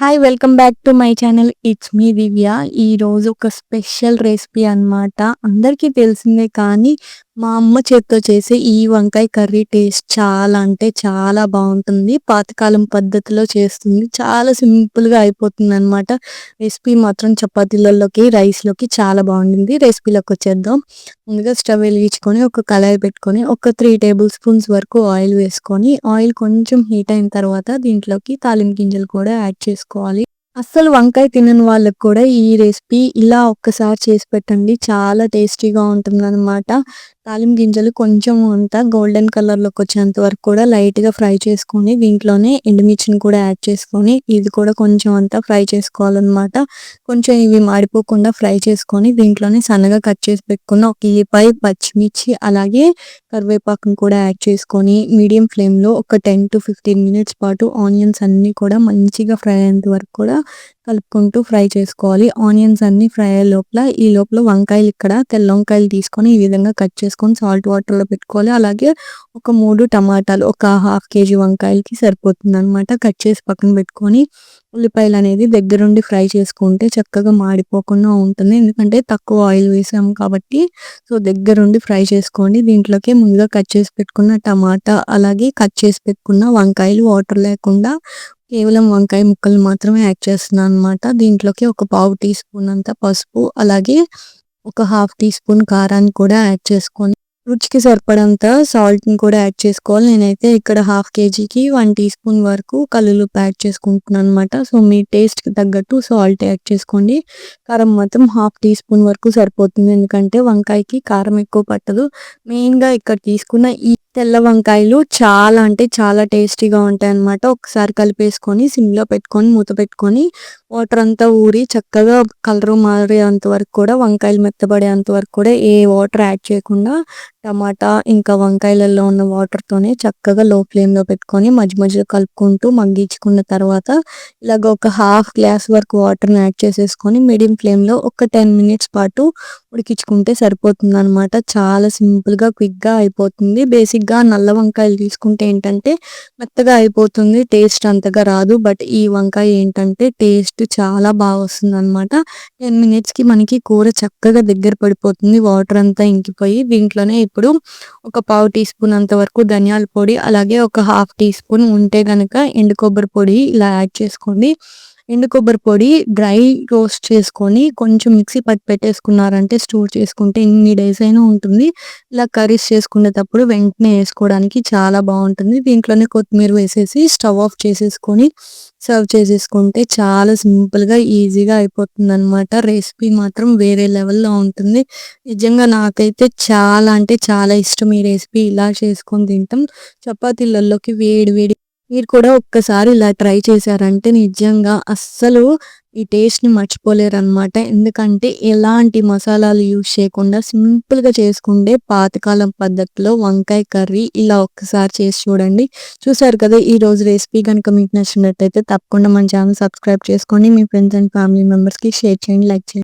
Hi welcome back to my channel it's me Divya ఈ రోజు ఒక స్పెషల్ రెసిపీ అన్నమాట. అందరికీ తెలిసిందే కానీ మా అమ్మ చేత్తో చేసే ఈ వంకాయ కర్రీ టేస్ట్ చాలా అంటే చాలా బాగుంటుంది. పాతకాలం పద్ధతిలో చేస్తుంది. చాలా సింపుల్గా అయిపోతుంది అనమాట రెసిపీ మాత్రం చపాతీలలోకి రైస్లోకి చాలా బాగుంటుంది. రెసిపీలోకి వచ్చేద్దాం. ముందుగా స్టవ్ వెలిగించుకొని ఒక కళాయి పెట్టుకొని ఒక త్రీ టేబుల్ స్పూన్స్ వరకు ఆయిల్ వేసుకొని ఆయిల్ కొంచెం హీట్ అయిన తర్వాత దీంట్లోకి తాలింపు గింజలు కూడా యాడ్ చేసుకోవాలి. అస్సలు వంకాయ తినని వాళ్ళకి కూడా ఈ రెసిపీ ఇలా ఒక్కసారి చేసి పెట్టండి. చాలా టేస్టీగా ఉంటుంది అనమాట తాలింపు గింజలు కొంచెం అంతా గోల్డెన్ కలర్లోకి వచ్చేంత వరకు కూడా లైట్గా ఫ్రై చేసుకొని దీంట్లోనే ఎండుమిర్చిని కూడా యాడ్ చేసుకొని ఇది కూడా కొంచెం అంతా ఫ్రై చేసుకోవాలన్నమాట. కొంచెం ఇవి మాడిపోకుండా ఫ్రై చేసుకొని దీంట్లోనే సన్నగా కట్ చేసి పెట్టుకున్న ఒక ఉల్లిపాయ పచ్చిమిర్చి అలాగే కరివేపాకును కూడా యాడ్ చేసుకొని మీడియం ఫ్లేమ్లో ఒక టెన్ టు ఫిఫ్టీన్ మినిట్స్ పాటు ఆనియన్స్ అన్ని కూడా మంచిగా ఫ్రై అయ్యేంత వరకు కూడా కలుపుకుంటూ ఫ్రై చేసుకోవాలి. ఆనియన్స్ అన్ని ఫ్రై అయ్యే లోపల ఈ లోపల వంకాయలు ఇక్కడ తెల్ల వంకాయలు తీసుకొని ఈ విధంగా కట్ చేసుకొని సాల్ట్ వాటర్లో పెట్టుకోవాలి. అలాగే ఒక మూడు టమాటాలు ఒక హాఫ్ కేజీ వంకాయలకి సరిపోతుంది అనమాట కట్ చేసి పక్కన పెట్టుకొని ఉల్లిపాయలు అనేది దగ్గరుండి ఫ్రై చేసుకుంటే చక్కగా మాడిపోకుండా ఉంటుంది. ఎందుకంటే తక్కువ ఆయిల్ వేసాం కాబట్టి సో దగ్గరుండి ఫ్రై చేసుకోండి. దీంట్లోకి ముందుగా కట్ చేసి పెట్టుకున్న టమాటా అలాగే కట్ చేసి పెట్టుకున్న వంకాయలు వాటర్ లేకుండా కేవలం వంకాయ ముక్కలు మాత్రమే యాడ్ చేస్తున్నాను అనమాట దీంట్లోకి ఒక పావు టీ స్పూన్ అంత పసుపు అలాగే ఒక హాఫ్ టీ స్పూన్ కారాన్ని కూడా యాడ్ చేసుకొని రుచికి సరిపడంత సాల్ట్ని కూడా యాడ్ చేసుకోవాలి. నేనైతే ఇక్కడ హాఫ్ కేజీకి వన్ టీ స్పూన్ వరకు కల్లులుప్పు యాడ్ చేసుకుంటున్నాను అనమాట సో మీ టేస్ట్కి తగ్గట్టు సాల్ట్ యాడ్ చేసుకోండి. కారం మాత్రం హాఫ్ టీ స్పూన్ వరకు సరిపోతుంది. ఎందుకంటే వంకాయకి కారం ఎక్కువ పట్టదు. మెయిన్గా ఇక్కడ తీసుకున్న ఈ తెల్ల వంకాయలు చాలా అంటే చాలా టేస్టీగా ఉంటాయి అన్నమాట ఒకసారి కలిపేసుకొని సిమ్లో పెట్టుకొని మూత పెట్టుకొని వాటర్ అంతా ఊరి చక్కగా కలర్ మారేంత వరకు కూడా వంకాయలు మెత్తబడేంత వరకు కూడా ఏ వాటర్ యాడ్ చేయకుండా టమాటా ఇంకా వంకాయలలో ఉన్న వాటర్ తోనే చక్కగా లో ఫ్లేమ్లో పెట్టుకొని మధ్య మధ్యలో కలుపుకుంటూ మగ్గించుకున్న తర్వాత ఇలాగ ఒక హాఫ్ గ్లాస్ వరకు వాటర్ని యాడ్ చేసేసుకొని మీడియం ఫ్లేమ్లో ఒక టెన్ మినిట్స్ పాటు ఉడికించుకుంటే సరిపోతుంది అనమాట చాలా సింపుల్గా క్విక్గా క్విక్గా అయిపోతుంది. బేసిక్ బేసిక్గా నల్ల వంకాయలు తీసుకుంటే ఏంటంటే మెత్తగా అయిపోతుంది టేస్ట్ అంతగా రాదు. బట్ ఈ వంకాయ ఏంటంటే టేస్ట్ చాలా బాగా వస్తుంది అనమాట టెన్ మినిట్స్కి మనకి కూర చక్కగా దగ్గర పడిపోతుంది వాటర్ అంతా ఇంకిపోయి. దీంట్లోనే ఇప్పుడు ఒక పావు టీ స్పూన్ అంత వరకు ధనియాల పొడి అలాగే ఒక హాఫ్ టీ స్పూన్ ఉంటే కనుక ఎండు కొబ్బరి పొడి ఇలా యాడ్ చేసుకోండి. ఎండు కొబ్బరి పొడి డ్రై రోస్ట్ చేసుకొని కొంచెం మిక్సీ పట్టి పెట్టేసుకున్నారంటే స్టోర్ చేసుకుంటే ఇన్ని డేస్ అయినా ఉంటుంది. ఇలా కర్రీస్ చేసుకునేటప్పుడు వెంటనే వేసుకోవడానికి చాలా బాగుంటుంది. దీంట్లోనే కొత్తిమీర వేసేసి స్టవ్ ఆఫ్ చేసేసుకొని సర్వ్ చేసేసుకుంటే చాలా సింపుల్గా ఈజీగా అయిపోతుంది అనమాట రెసిపీ మాత్రం వేరే లెవెల్లో ఉంటుంది. నిజంగా నాకైతే చాలా అంటే చాలా ఇష్టం ఈ రెసిపీ. ఇలా చేసుకొని తింటాం. చపాతీలలోకి వేడి వేడి మీరు కూడా ఒక్కసారి ఇలా ట్రై చేశారంటే నిజంగా అస్సలు ఈ టేస్ట్ని మర్చిపోలేరు అనమాట ఎందుకంటే ఎలాంటి మసాలాలు యూజ్ చేయకుండా సింపుల్గా చేసుకుంటే పాతకాలం పద్ధతిలో వంకాయ కర్రీ ఇలా ఒక్కసారి చేసి చూడండి. చూసారు కదా ఈ రోజు రెసిపీ కనుక మీకు నచ్చినట్టయితే తప్పకుండా మన ఛానల్ సబ్స్క్రైబ్ చేసుకోండి. మీ ఫ్రెండ్స్ అండ్ ఫ్యామిలీ మెంబర్స్కి షేర్ చేయండి లైక్ చేయండి.